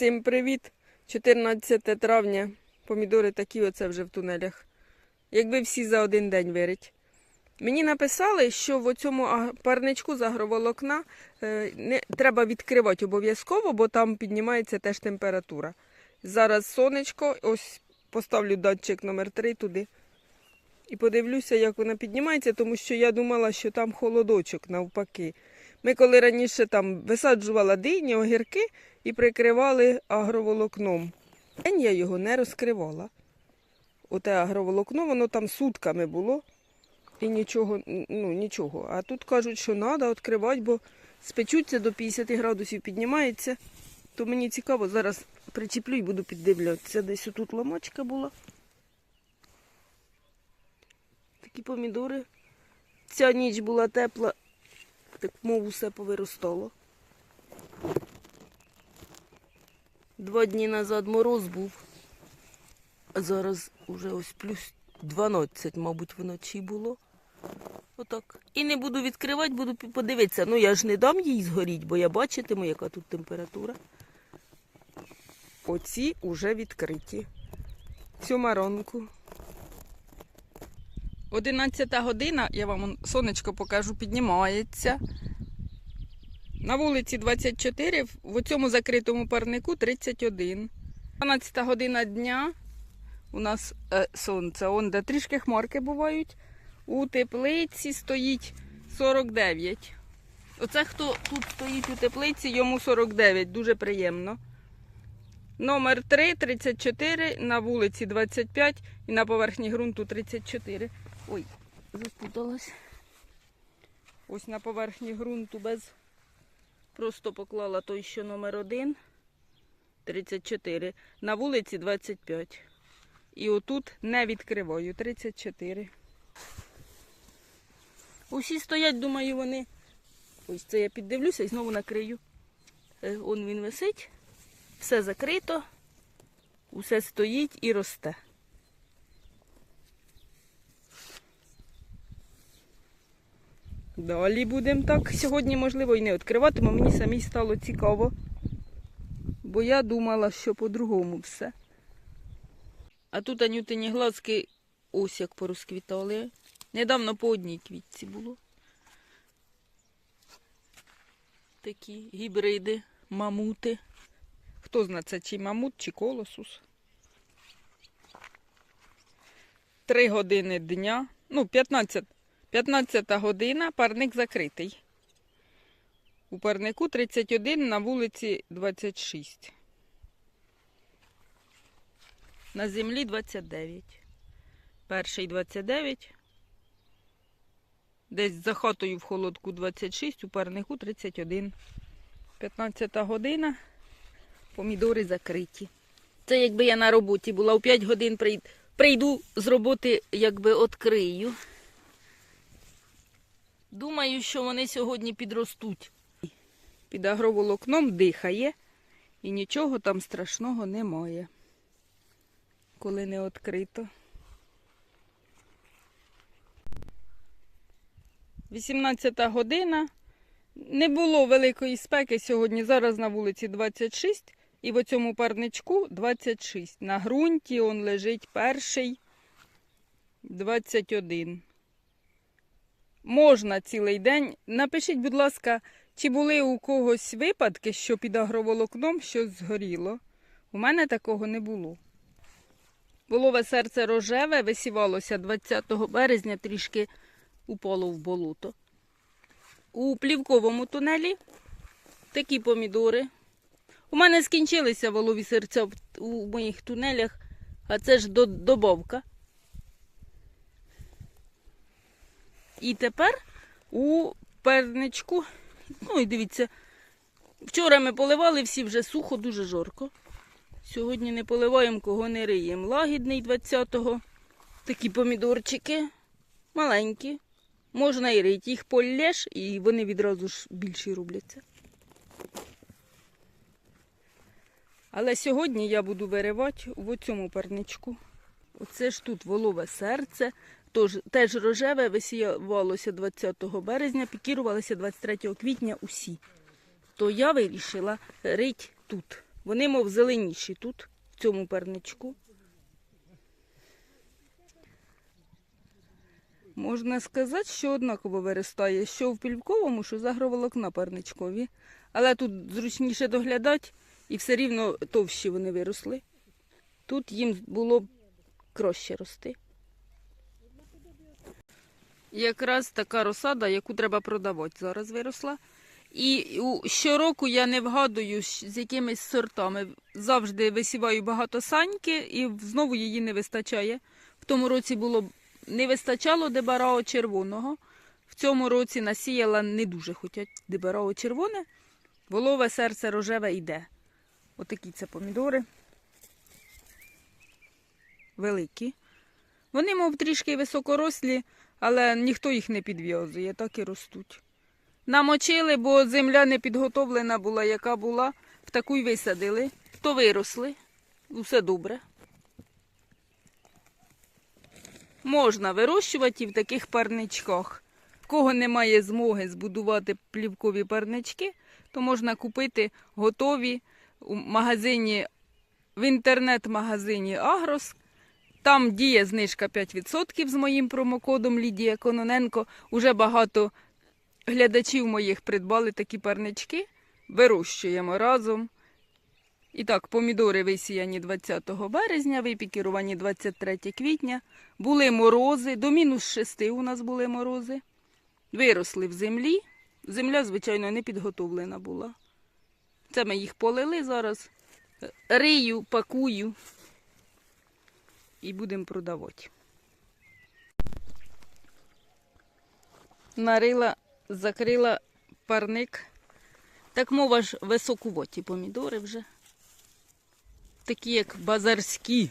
Всім привіт! 14 травня. Помідори такі оце вже в тунелях. Якби всі за один день вирить. Мені написали, що в цьому парничку з агроволокна е, не треба відкривати обов'язково, бо там піднімається теж температура. Зараз сонечко, ось поставлю датчик номер 3 туди. І подивлюся, як вона піднімається, тому що я думала, що там холодочок навпаки. Ми коли раніше там висаджувала дині, огірки і прикривали агроволокном. День я його не розкривала. Оте агроволокно, воно там сутками було і нічого, ну нічого. А тут кажуть, що треба відкривати, бо спечуться до 50 градусів, піднімається. То мені цікаво, зараз причеплю і буду піддивлятися. Десь отут ломачка була. Такі помідори. Ця ніч була тепла, так мов усе повиростало. Два дні назад мороз був, а зараз уже ось плюс 12, мабуть, вночі було. Отак. І не буду відкривати, буду подивитися. Ну я ж не дам їй згоріть, бо я бачитиму, яка тут температура. Оці уже відкриті. Сьома ранку. 11 година, я вам сонечко покажу, піднімається. На вулиці 24, в цьому закритому парнику 31. 12 година дня. У нас е, сонце, он де трішки хмарки бувають. У теплиці стоїть 49. Оце хто тут стоїть у теплиці, йому 49, дуже приємно. Номер 3, 34, на вулиці 25 і на поверхні ґрунту 34. Ой, запуталась. Ось на поверхні ґрунту без. Просто поклала той, що номер 1, 34. На вулиці 25. І отут не відкриваю 34. Усі стоять, думаю, вони. Ось це я піддивлюся і знову накрию. Е, Он він висить. Все закрито, усе стоїть і росте. Далі будемо так. Сьогодні, можливо, і не відкриватиму. Мені самій стало цікаво. Бо я думала, що по-другому все. А тут анютині глазки ось як порозквітали. Недавно по одній квітці було. Такі гібриди, мамути. Хто знає, це чи мамут, чи колосус. Три години дня. Ну, 15, 15 година, парник закритий. У парнику 31, на вулиці 26. На землі 29. Перший 29. Десь за хатою в холодку 26, у парнику 31. 15 година. Помідори закриті. Це якби я на роботі була, у 5 годин прийду, з роботи, якби відкрию. Думаю, що вони сьогодні підростуть. Під агроволокном дихає і нічого там страшного немає, коли не відкрито. 18 година. Не було великої спеки сьогодні. Зараз на вулиці 26 і в цьому парничку 26. На ґрунті он лежить перший 21. Можна цілий день. Напишіть, будь ласка, чи були у когось випадки, що під агроволокном щось згоріло? У мене такого не було. Волове серце рожеве висівалося 20 березня, трішки упало в болото. У плівковому тунелі такі помідори. У мене скінчилися волові серця в- моїх тунелях, а це ж до- І тепер у перничку, ну і дивіться, вчора ми поливали всі вже сухо, дуже жорко. Сьогодні не поливаємо, кого не риємо. Лагідний 20-го. Такі помідорчики маленькі. Можна і рити. Їх полєш, і вони відразу ж більші робляться. Але сьогодні я буду виривати в цьому парничку. Оце ж тут волове серце, тож, теж рожеве, висівалося 20 березня, пікірувалося 23 квітня усі. То я вирішила рить тут. Вони, мов, зеленіші тут, в цьому парничку. Можна сказати, що однаково виростає, що в пільковому, що з агроволокна парничкові. Але тут зручніше доглядати і все рівно товщі вони виросли. Тут їм було краще рости. Якраз така розсада, яку треба продавати, зараз виросла. І щороку я не вгадую з якимись сортами. Завжди висіваю багато саньки і знову її не вистачає. В тому році було не вистачало дебарао червоного. В цьому році насіяла не дуже хотять дебарао червоне. Волове серце рожеве йде. Отакі це помідори. Великі. Вони, мов трішки високорослі, але ніхто їх не підв'язує, так і ростуть. Намочили, бо земля не підготовлена була, яка була, в таку й висадили, то виросли. Усе добре. Можна вирощувати і в таких парничках. Кого немає змоги збудувати плівкові парнички, то можна купити готові у магазині, в інтернет-магазині Агрос. Там діє знижка 5% з моїм промокодом Лідія Кононенко. Уже багато глядачів моїх придбали такі парнички. Вирощуємо разом. І так, помідори висіяні 20 березня, випікірувані 23 квітня. Були морози, до мінус 6 у нас були морози. Виросли в землі. Земля, звичайно, не підготовлена була. Це ми їх полили зараз. Рию, пакую і будемо продавати. Нарила, закрила парник. Так мова ж високуваті помідори вже. Такі як базарські.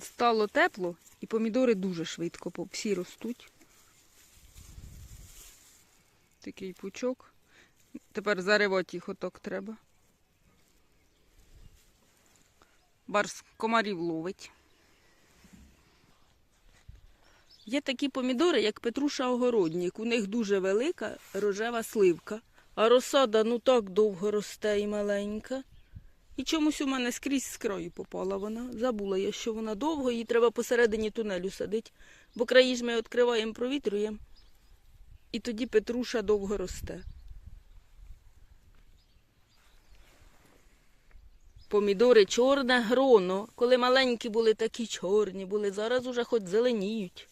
Стало тепло і помідори дуже швидко всі ростуть. Такий пучок. Тепер заривати їх отак треба. Барс комарів ловить. Є такі помідори, як Петруша Огороднік. У них дуже велика рожева сливка. А розсада ну так довго росте і маленька. І чомусь у мене скрізь з краю попала вона. Забула я, що вона довго, її треба посередині тунелю садити. Бо краї ж ми відкриваємо, провітрюємо. І тоді Петруша довго росте. Помідори чорне гроно. Коли маленькі були, такі чорні були. Зараз уже хоч зеленіють.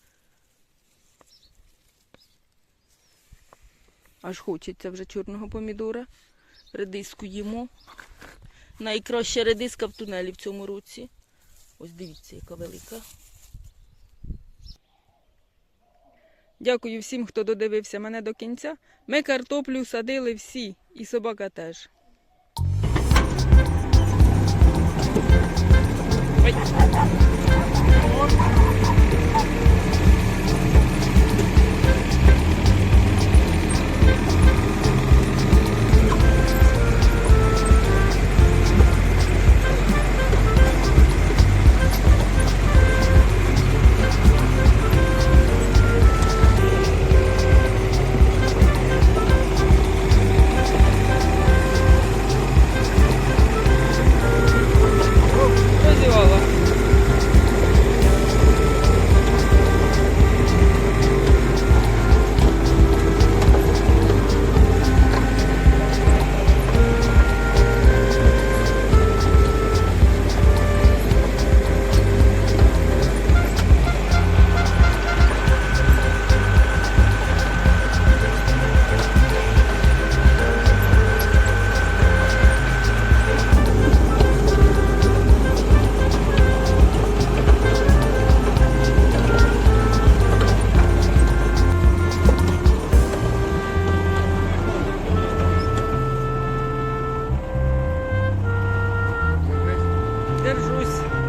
Аж хочеться вже чорного помідора. Редиску їмо. Найкраща редиска в тунелі в цьому році. Ось дивіться, яка велика. Дякую всім, хто додивився мене до кінця. Ми картоплю садили всі, і собака теж. держусь.